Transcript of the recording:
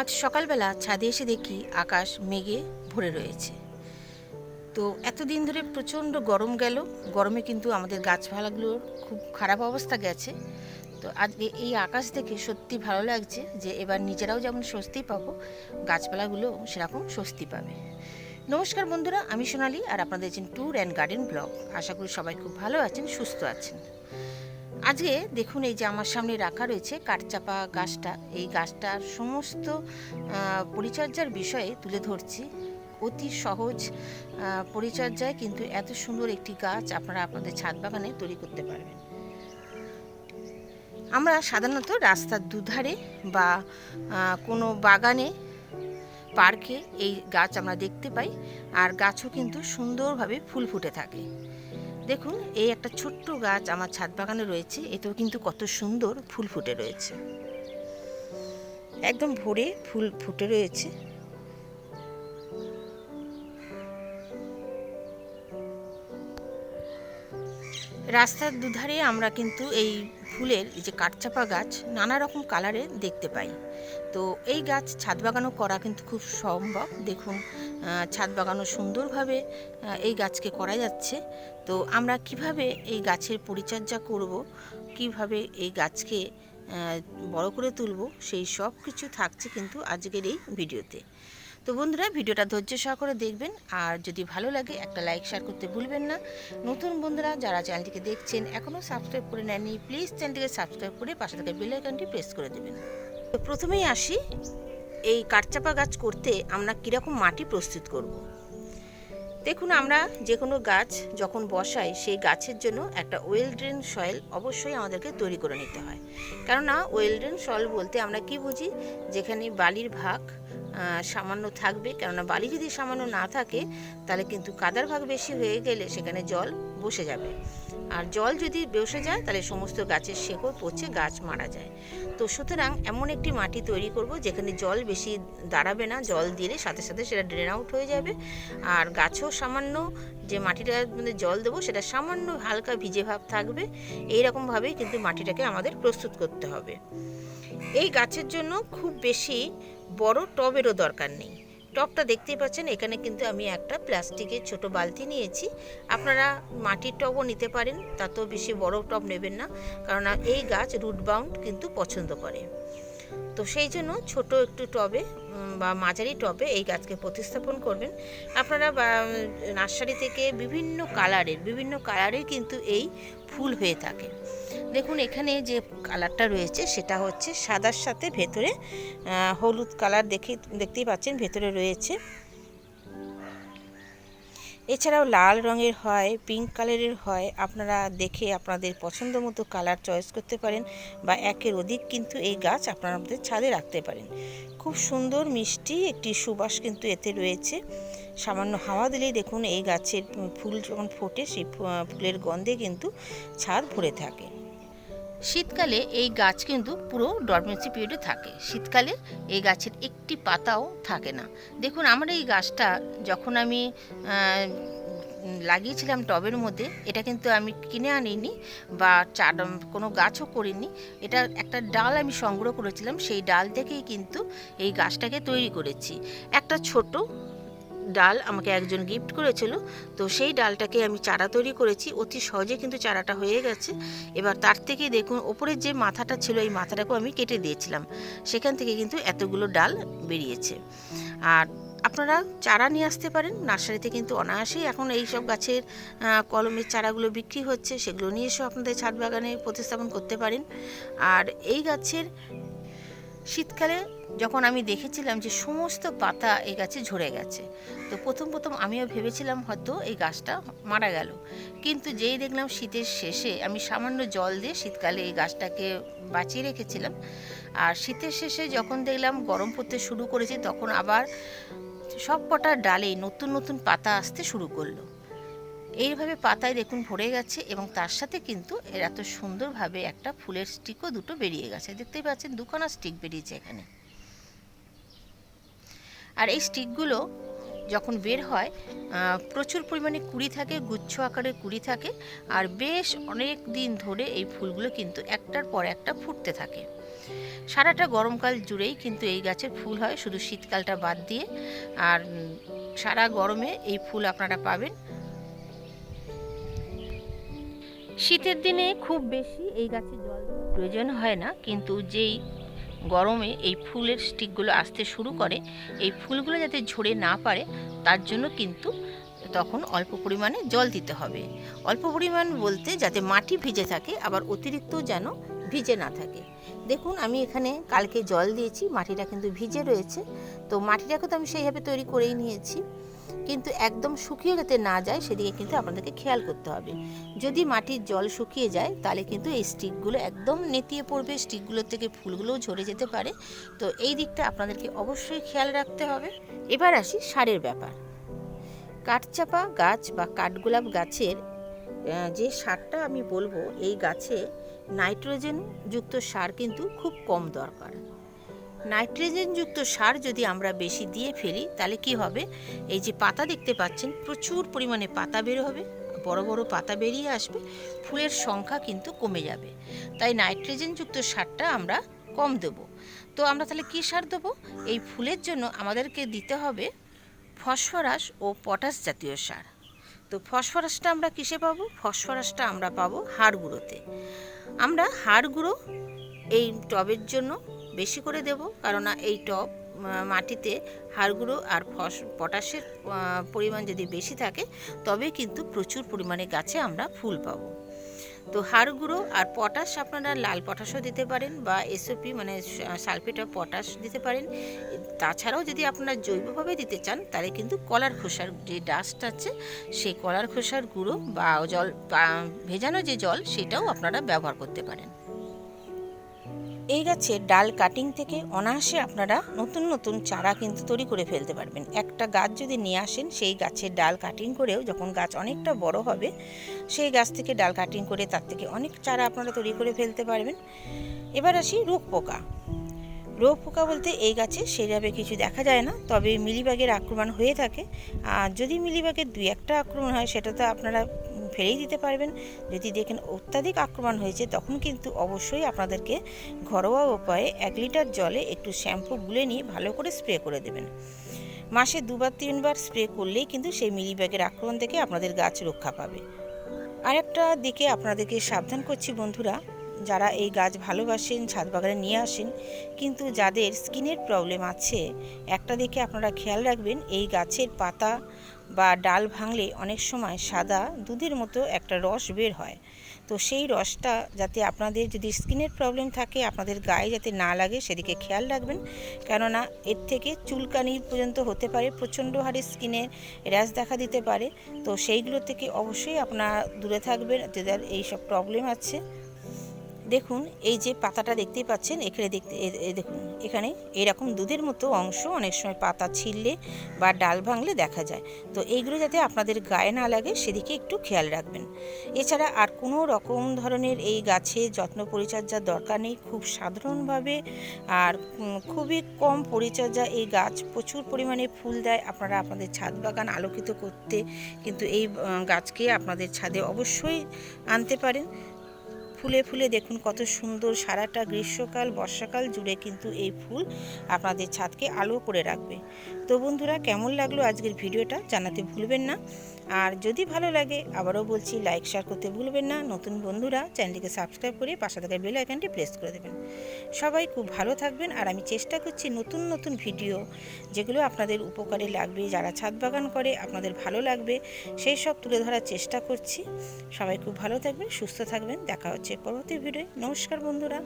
আজ সকালবেলা ছাদে এসে দেখি আকাশ মেঘে ভরে রয়েছে। তো এতদিন ধরে প্রচণ্ড গরম গেল। গরমে কিন্তু আমাদের গাছপালাগুলোর খুব খারাপ অবস্থা গেছে। তো আজকে এই আকাশ দেখে সত্যি ভালো লাগছে যে এবার নিজেরাও যেমন স্বস্তি পাবো, গাছপালাগুলো সেরকম স্বস্তি পাবে। নমস্কার বন্ধুরা, আমি সোনালি আর আপনাদের দেখছেন ট্যুর অ্যান্ড গার্ডেন ব্লগ আশা করি সবাই খুব ভালো আছেন, সুস্থ আছেন। আজকে দেখুন এই যে আমার সামনে রাখা রয়েছে কাঠচাপা গাছটা। এই গাছটার সমস্ত পরিচর্যার বিষয়ে তুলে ধরছি। অতি সহজ পরিচর্যায় কিন্তু এত সুন্দর একটি গাছ আপনারা আপনাদের ছাদ বাগানে তৈরি করতে পারবেন। আমরা সাধারণত রাস্তার দুধারে বা কোনো বাগানে, পার্কে এই গাছ আমরা দেখতে পাই। আর গাছও কিন্তু সুন্দরভাবে ফুল ফুটে থাকে। দেখুন, এই একটা ছোট্ট গাছ আমার ছাদ বাগানে রয়েছে, এতেও কিন্তু কত সুন্দর ফুল ফুটে রয়েছে। একদম ভোরে ফুল ফুটে রয়েছে। রাস্তার দুধারে আমরা কিন্তু এই ফুলের যে কাঠচাপা গাছ নানা রকম কালারের দেখতে পাই। তো এই গাছ ছাদ বাগানও করা কিন্তু খুব সম্ভব। দেখুন ছাদ বাগানও সুন্দরভাবে এই গাছকে করা যাচ্ছে। তো আমরা কীভাবে এই গাছের পরিচর্যা করব? কীভাবে এই গাছকে বড় করে তুলব? সেই সব কিছু থাকছে কিন্তু আজকের এই ভিডিওতে। তো বন্ধুরা, ভিডিওটা ধৈর্য সহকারে দেখবেন। আর যদি ভালো লাগে, একটা লাইক শেয়ার করতে ভুলবেন না। নতুন বন্ধুরা, যারা চ্যানেলটিকে দেখছেন এখনও সাবস্ক্রাইব করে নেননি প্লিজ চ্যানেলটিকে সাবস্ক্রাইব করে পাশে থাকা বেল আইকনটি প্রেস করে দেবেন। তো প্রথমেই আসি, এই কাঠচাপা গাছ করতে আমরা কীরকম মাটি প্রস্তুত করব। দেখুন, আমরা যে কোনো গাছ যখন বসাই, সেই গাছের জন্য একটা ওয়েল ড্রেন সয়েল অবশ্যই আমাদেরকে তৈরি করে নিতে হয়। কেননা ওয়েল ড্রেন সয়েল বলতে আমরা কি বুঝি? যেখানে বালির ভাগ সামান্য থাকবে। কেননা, বালি যদি সামান্য না থাকে, তাহলে কিন্তু কাদার ভাগ বেশি হয়ে গেলে সেখানে জল বসে যাবে। আর জল যদি বসে যায়, তাহলে সমস্ত গাছের শেকড় পচে গাছ মারা যায়। তো সুতরাং এমন একটি মাটি তৈরি করব, যেখানে জল বেশি দাঁড়াবে না, জল দিলে সাথে সাথে সেটা ড্রেন আউট হয়ে যাবে। আর গাছও সামান্য যে মাটিটার মধ্যে জল দেবো, সেটা সামান্য হালকা ভিজে ভাব থাকবে। এইরকমভাবেই কিন্তু মাটিটাকে আমাদের প্রস্তুত করতে হবে। এই গাছের জন্য খুব বেশি বড় টবেরও দরকার নেই। টবটা দেখতেই পাচ্ছেন, এখানে কিন্তু আমি একটা প্লাস্টিকের ছোট বালতি নিয়েছি। আপনারা মাটির টবও নিতে পারেন, তাতেও বেশি বড় টব নেবেন না কারণ এই গাছ রুট বাউন্ড কিন্তু পছন্দ করে। তো সেই জন্য ছোট একটু টবে বা মাঝারি টবে এই গাছকে প্রতিস্থাপন করবেন। আপনারা নার্সারি থেকে বিভিন্ন কালারের বিভিন্ন কালারের কিন্তু এই ফুল হয়ে থাকে। দেখুন, এখানে যে কালারটা রয়েছে সেটা হচ্ছে সাদার সাথে ভেতরে হলুদ কালার দেখে, দেখতেই পাচ্ছেন ভেতরে রয়েছে। এছাড়াও লাল রঙের হয় পিঙ্ক কালারের হয়, আপনারা দেখে আপনাদের পছন্দ মতো কালার চয়েস করতে পারেন বা একের অধিক কিন্তু এই গাছ আপনারা আপনাদের ছাদে রাখতে পারেন। খুব সুন্দর মিষ্টি একটি সুবাস কিন্তু এতে রয়েছে। সামান্য হাওয়া দিলেই দেখুন এই গাছের ফুল যখন ফোটে সেই ফুলের গন্ধে কিন্তু ছাদ ভরে থাকে। শীতকালে এই গাছ কিন্তু পুরো ডরমেন্সি পিরিয়ডে থাকে। শীতকালে এই গাছের একটি পাতাও থাকে না। দেখুন, আমার এই গাছটা যখন আমি লাগিয়েছিলাম টবের মধ্যে, এটা কিন্তু আমি কিনে আনিনি বা চার, কোনো গাছও করিনি। এটা একটা ডাল আমি সংগ্রহ করেছিলাম, সেই ডাল থেকেই কিন্তু এই গাছটাকে তৈরি করেছি। একটা ছোট ডাল আমাকে একজন গিফট করেছিল। তো সেই ডালটাকে আমি চারা তৈরি করেছি। অতি সহজে কিন্তু চারাটা হয়ে গেছে। এবার তার থেকে দেখুন, ওপরের যে মাথাটা ছিল, এই মাথাটাকেও আমি কেটে দিয়েছিলাম। সেখান থেকে কিন্তু এতগুলো ডাল বেরিয়েছে। আর আপনারা চারা নিয়ে আসতে পারেন। নার্সারিতে কিন্তু অনায়াসেই এখন এই সব গাছের কলমের চারাগুলো বিক্রি হচ্ছে। সেগুলো নিয়ে এসেও আপনাদের ছাদ বাগানে প্রতিস্থাপন করতে পারেন। আর এই গাছের শীতকালে যখন আমি দেখেছিলাম যে সমস্ত পাতা এই গাছে ঝরে গেছে, তো প্রথম প্রথম আমিও ভেবেছিলাম হয়তো এই গাছটা মারা গেল। কিন্তু যেই দেখলাম শীতের শেষে, আমি সামান্য জল দিয়ে শীতকালে এই গাছটাকে বাঁচিয়ে রেখেছিলাম। আর শীতের শেষে যখন দেখলাম গরম পড়তে শুরু করেছে, তখন আবার সব কটা ডালে নতুন নতুন পাতা আসতে শুরু করল। এইভাবে পাতায় দেখুন ভরে গেছে এবং তার সাথে কিন্তু এর এত সুন্দরভাবে একটা ফুলের স্টিকও দুটো বেরিয়ে গেছে। দেখতেই পাচ্ছেন, দুখানা স্টিক বেরিয়েছে এখানে। আর এই স্টিকগুলো যখন বের হয় প্রচুর পরিমাণে কুড়ি থাকে, গুচ্ছ আকারে কুড়ি থাকে, আর বেশ অনেক দিন ধরে এই ফুলগুলো কিন্তু একটার পর একটা ফুটতে থাকে। সারাটা গরমকাল জুড়েই কিন্তু এই গাছের ফুল হয়, শুধু শীতকালটা বাদ দিয়ে। আর সারা গরমে এই ফুল আপনারা পাবেন। শীতের দিনে খুব বেশি এই গাছে জল প্রয়োজন হয় না, কিন্তু যেই গরমে এই ফুলের স্টিকগুলো আসতে শুরু করে। এই ফুলগুলো যাতে ঝরে না পারে, তার জন্য কিন্তু তখন অল্প পরিমাণে জল দিতে হবে। অল্প পরিমাণ বলতে যাতে মাটি ভিজে থাকে, আবার অতিরিক্ত যেন ভিজে না থাকে। দেখুন, আমি এখানে কালকে জল দিয়েছি, মাটিটা কিন্তু ভিজে রয়েছে। তো মাটিটাকে তো আমি সেইভাবে তৈরি করেই নিয়েছি। কিন্তু একদম শুকিয়ে যাতে না যায়, সেদিকে কিন্তু আপনাদেরকে খেয়াল করতে হবে। যদি মাটির জল শুকিয়ে যায়, তাহলে কিন্তু এই স্টিকগুলো একদম নেতিয়ে পড়বে, স্টিকগুলোর থেকে ফুলগুলোও ঝরে যেতে পারে। তো এই দিকটা আপনাদেরকে অবশ্যই খেয়াল রাখতে হবে। এবার আসি সারের ব্যাপার। কাঠচাপা গাছ বা কাঠগোলাপ গাছের যে সারটা আমি বলব, এই গাছে নাইট্রোজেন যুক্ত সার কিন্তু খুব কম দরকার। নাইট্রোজেন যুক্ত সার যদি আমরা বেশি দিয়ে ফেলি, তাহলে কি হবে? এই যে পাতা দেখতে পাচ্ছেন, প্রচুর পরিমাণে পাতা বের হবে, বড় বড় পাতা বেরিয়ে আসবে, ফুলের সংখ্যা কিন্তু কমে যাবে। তাই নাইট্রোজেন যুক্ত সারটা আমরা কম দেব। তো আমরা তাহলে কী সার দেবো? এই ফুলের জন্য আমাদেরকে দিতে হবে ফসফরাস ও পটাশ জাতীয় সার। তো ফসফরাসটা আমরা কিসে পাবো? ফসফরাসটা আমরা পাবো হাড় গুঁড়োতে আমরা হাড় গুঁড়ো এই টবের জন্য বেশি করে দেব কারণ এই টব মাটিতে হাড়গুঁড়ো আর ফস, পটাশের পরিমাণ যদি বেশি থাকে, তবে কিন্তু প্রচুর পরিমাণে গাছে আমরা ফুল পাবো। তো হাড় গুঁড়ো আর পটাশ আপনারা লাল পটাশও দিতে পারেন বা এসওপি মানে সালফেট অফ পটাশ দিতে পারেন। তাছাড়াও যদি আপনারা জৈবভাবে দিতে চান, তাহলে কিন্তু কলার খোসার যে ডাস্ট আছে সেই কলার খোসার গুঁড়ো বা জল ভেজানো যে জল, সেটাও আপনারা ব্যবহার করতে পারেন। এই গাছের ডাল কাটিং থেকে অনায়াসে আপনারা নতুন নতুন চারা কিন্তু তৈরি করে ফেলতে পারবেন। একটা গাছ যদি নিয়ে আসেন, সেই গাছের ডাল কাটিং করেও যখন গাছ অনেকটা বড় হবে, সেই গাছ থেকে ডাল কাটিং করে তার থেকে অনেক চারা আপনারা তৈরি করে ফেলতে পারবেন। এবার আসি রোগ পোকা। রোগ পোকা বলতে এই গাছে সেভাবে কিছু দেখা যায় না, তবে মিলিবাগের আক্রমণ হয়ে থাকে। আর যদি মিলিবাগের দুই একটা আক্রমণ হয় সেটা তো আপনারা ফেলেই দিতে পারবেন। যদি দেখেন অত্যাধিক আক্রমণ হয়েছে, তখন কিন্তু অবশ্যই আপনাদেরকে ঘরোয়া উপায়ে এক লিটার জলে একটু শ্যাম্পু গুলে নিয়ে ভালো করে স্প্রে করে দেবেন। মাসে দুবার, তিনবার স্প্রে করলেই কিন্তু সেই মিলিব্যাগের আক্রমণ থেকে আপনাদের গাছ রক্ষা পাবে। আরেকটা দিকে আপনাদেরকে সাবধান করছি বন্ধুরা যারা এই গাছ ভালোবাসেন, ছাদ বাগানে নিয়ে আসেন, কিন্তু যাদের স্কিনের প্রবলেম আছে, একটা দিকে আপনারা খেয়াল রাখবেন, এই গাছের পাতা বা ডাল ভাঙলে অনেক সময় সাদা দুধের মতো একটা রস বের হয়। তো সেই রসটা যাতে আপনাদের যদি স্কিনের প্রবলেম থাকে, আপনাদের গায়ে যাতে না লাগে, সেদিকে খেয়াল রাখবেন। কেননা এর থেকে চুলকানি পর্যন্ত হতে পারে, প্রচণ্ড হারে স্কিনে র্যাশ দেখা দিতে পারে। তো সেইগুলো থেকে অবশ্যই আপনারা দূরে থাকবেন, যাদের এইসব প্রবলেম আছে। দেখুন, এই যে পাতাটা দেখতেই পাচ্ছেন, এখানে দেখতে দেখুন, এখানে এরকম দুধের মতো অংশ অনেক সময় পাতা ছিললে বা ডাল ভাঙলে দেখা যায়। তো এইগুলো যাতে আপনাদের গায়ে না লাগে, সেদিকে একটু খেয়াল রাখবেন। এছাড়া আর কোনো রকম ধরনের এই গাছে যত্ন পরিচর্যার দরকার নেই, খুব সাধারণভাবে আর খুবই কম পরিচর্যা এই গাছ প্রচুর পরিমাণে ফুল দেয়। আপনারা আপনাদের ছাদ বাগান আলোকিত করতে কিন্তু এই গাছকে আপনাদের ছাদে অবশ্যই আনতে পারেন। ফুলে ফুলে দেখুন কত সুন্দর সারাটা গ্রীষ্মকাল, বর্ষাকাল জুড়ে কিন্তু এই ফুল আপনাদের ছাদকে আলো করে রাখবে। তো বন্ধুরা, কেমন লাগল আজকের ভিডিওটা জানাতে ভুলবেন না। আর যদি ভালো লাগে, আবারও বলছি লাইক শেয়ার করতে ভুলবেন না। নতুন বন্ধুরা, চ্যানেলটিকে সাবস্ক্রাইব করে পাশে থাকা বেল আইকনটি প্রেস করে দেবেন। সবাই খুব ভালো থাকবেন, আর আমি চেষ্টা করছি নতুন নতুন ভিডিও যেগুলো আপনাদের উপকারে লাগবে, যারা ছাদ বাগান করে, আপনাদের ভালো লাগবে, সেই সব তুলে ধরার চেষ্টা করছি। সবাই খুব ভালো থাকবেন, সুস্থ থাকবেন। দেখা হচ্ছে পরবর্তী ভিডিও নমস্কার বন্ধুরা।